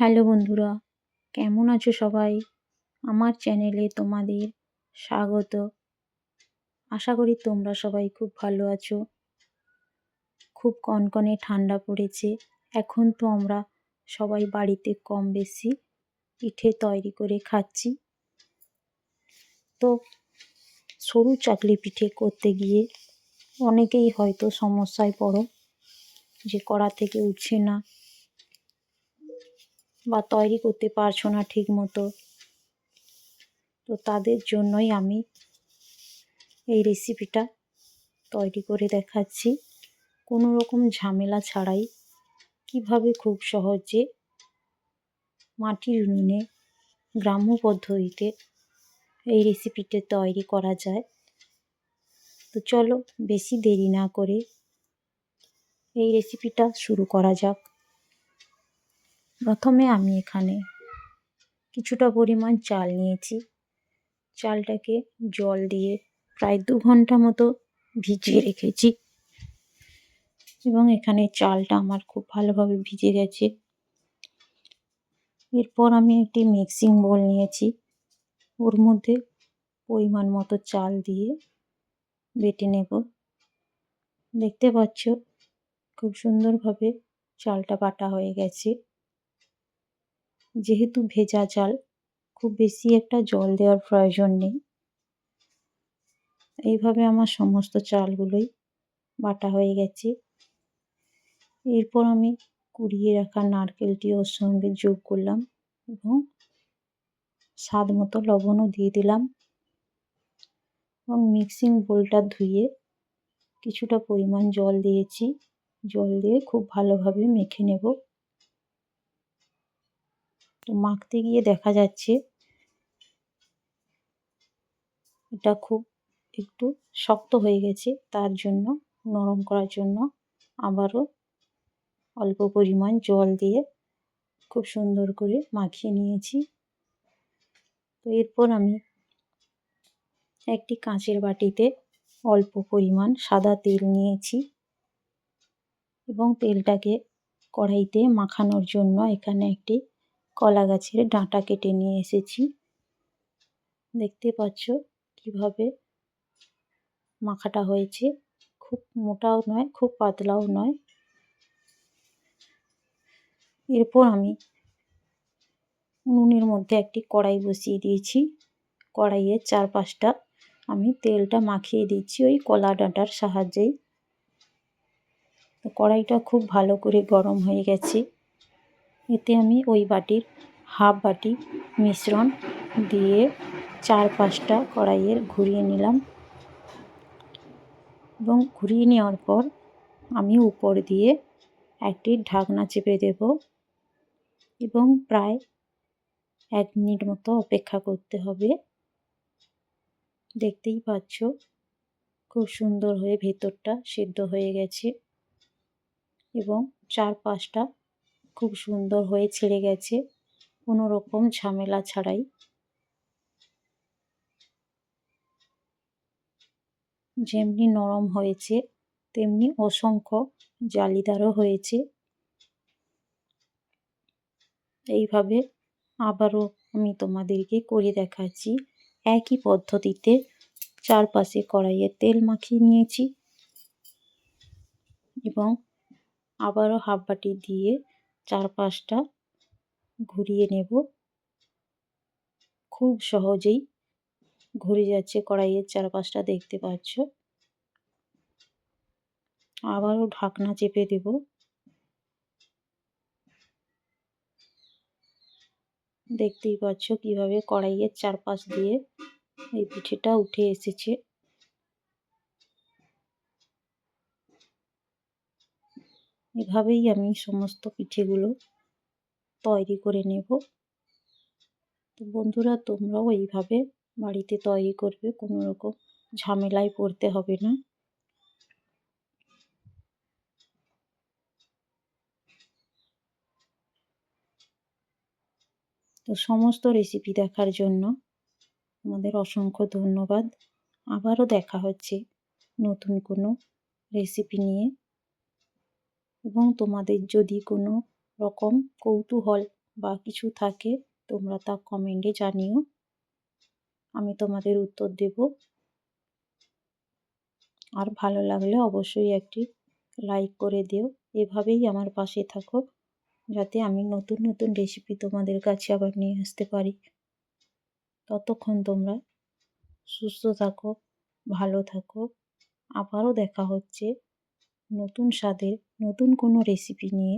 Hello বন্ধুরা, কেমন আছো সবাই? আমার চ্যানেলে তোমাদের স্বাগত। আশা করি তোমরা সবাই খুব ভালো আছো। খুব কনকনে ঠান্ডা পড়েছে। এখন তো আমরা সবাই বাড়িতে কম বেশি পিঠে তৈরি করে খাচ্ছি। তো সরু চাকলি পিঠে করতে গিয়ে অনেকেই হয়তো সমস্যায় পড়ো, যে কড়া থেকে উঠছে না। বা তৈরি করতে পারছ না ঠিক মতো তো তাদের জন্যই আমি এই রেসিপিটা তৈরি করে দেখাচ্ছি। কোনো রকম ঝামেলা ছাড়াই কীভাবে খুব সহজে মাটির উনুনে গ্রাম্য পদ্ধতিতে এই রেসিপিটা তৈরি করা যায়। তো চলো বেশি দেরি না করে এই রেসিপিটা শুরু করা যাক। প্রথমে আমি এখানে কিছুটা পরিমাণ চাল নিয়েছি। চালটাকে জল দিয়ে প্রায় দু ঘণ্টা মতো ভিজিয়ে রেখেছি। এবং এখানে চালটা আমার খুব ভালোভাবে ভিজে গেছে। এরপর আমি একটি মিক্সিং বোল নিয়েছি। ওর মধ্যে পরিমাণ মতো চাল দিয়ে বেটে নেব। দেখতে পাচ্ছ, খুব সুন্দরভাবে চালটা বাটা হয়ে গেছে। যেহেতু ভেজা চাল, খুব বেশি একটা জল দেওয়ার প্রয়োজন নেই। এইভাবে আমার সমস্ত চালগুলোই বাটা হয়ে গেছে। এরপর আমি কুড়িয়ে রাখা নারকেলটি ওর সঙ্গে যোগ করলাম এবং স্বাদ মতো লবণও দিয়ে দিলাম এবং মিক্সিং বোলটা ধুয়ে কিছুটা পরিমাণ জল দিয়েছি। জল দিয়ে খুব ভালোভাবে মেখে নেব। তো মাখতে গিয়ে দেখা যাচ্ছে এটা খুব একটু শক্ত হয়ে গেছে, তার জন্য, নরম করার জন্য আবারও অল্প পরিমাণ জল দিয়ে খুব সুন্দর করে মাখিয়ে নিয়েছি। তো এরপর আমি একটি কাঁচের বাটিতে অল্প পরিমাণ সাদা তেল নিয়েছি এবং তেলটাকে কড়াইতে মাখানোর জন্য এখানে একটি কলা গাছের ডাঁটা কেটে নিয়ে এসেছি। দেখতে পাচ্ছ কীভাবে মাখাটা হয়েছে। খুব মোটাও নয়, খুব পাতলাও নয়। এরপর আমি উনুনের মধ্যে একটি কড়াই বসিয়ে দিয়েছি। কড়াইয়ের চারপাশটা আমি তেলটা মাখিয়ে দিচ্ছি ওই কলা ডাঁটার সাহায্যেই। কড়াইটা খুব ভালো করে গরম হয়ে গেছে। এতে আমি ওই বাটির হাফ বাটি মিশ্রণ দিয়ে চার পাঁচটা কড়াইয়ের ঘুরিয়ে নিলাম। এবং ঘুরিয়ে নেওয়ার পর আমি উপর দিয়ে একটি ঢাকনা চেপে দেব এবং প্রায় এক মিনিট মতো অপেক্ষা করতে হবে। দেখতেই পাচ্ছ, খুব সুন্দর হয়ে ভেতরটা সেদ্ধ হয়ে গেছে এবং চার পাঁচটা খুব সুন্দর হয়ে ছেড়ে গেছে। কোনো রকম ঝামেলা ছাড়াই। যেমনি নরম হয়েছে, তেমনি অসংখ্য জালিদারও হয়েছে। এইভাবে আবারও আমি তোমাদেরকে করে দেখাচ্ছি। একই পদ্ধতিতে চারপাশে কড়াইয়ে তেল মাখিয়ে নিয়েছি এবং আবারও হাফ বাটি দিয়ে চারপাশটা ঘুরিয়ে নেব। খুব সহজেই ঘুরে যাচ্ছে কড়াইয়ের চারপাশটা, দেখতে পাচ্ছ। আবারও ঢাকনা চেপে দেব। দেখতেই পাচ্ছ কীভাবে কড়াইয়ের চারপাশ দিয়ে এই পিঠেটা উঠে এসেছে। এভাবেই আমি সমস্ত পিঠেগুলো তৈরি করে নেব। তো বন্ধুরা, তোমরাও এইভাবে বাড়িতে তৈরি করবে, কোনো রকম ঝামেলায় পড়তে হবে না। তো সমস্ত রেসিপি দেখার জন্য আমাদের অসংখ্য ধন্যবাদ। আবারও দেখা হচ্ছে নতুন কোনো রেসিপি নিয়ে। এবং তোমাদের যদি কোনো রকম কৌতূহল বা কিছু থাকে, তোমরা তা কমেন্টে জানিও। আমি তোমাদের উত্তর দেব। আর ভালো লাগলে অবশ্যই একটি লাইক করে দিও। এভাবেই আমার পাশে থাকো, যাতে আমি নতুন নতুন রেসিপি তোমাদের কাছে আবার নিয়ে আসতে পারি। ততক্ষণ তোমরা সুস্থ থাকো, ভালো থাকো। আবারও দেখা হচ্ছে নতুন স্বাদের নতুন কোনো রেসিপি নিয়ে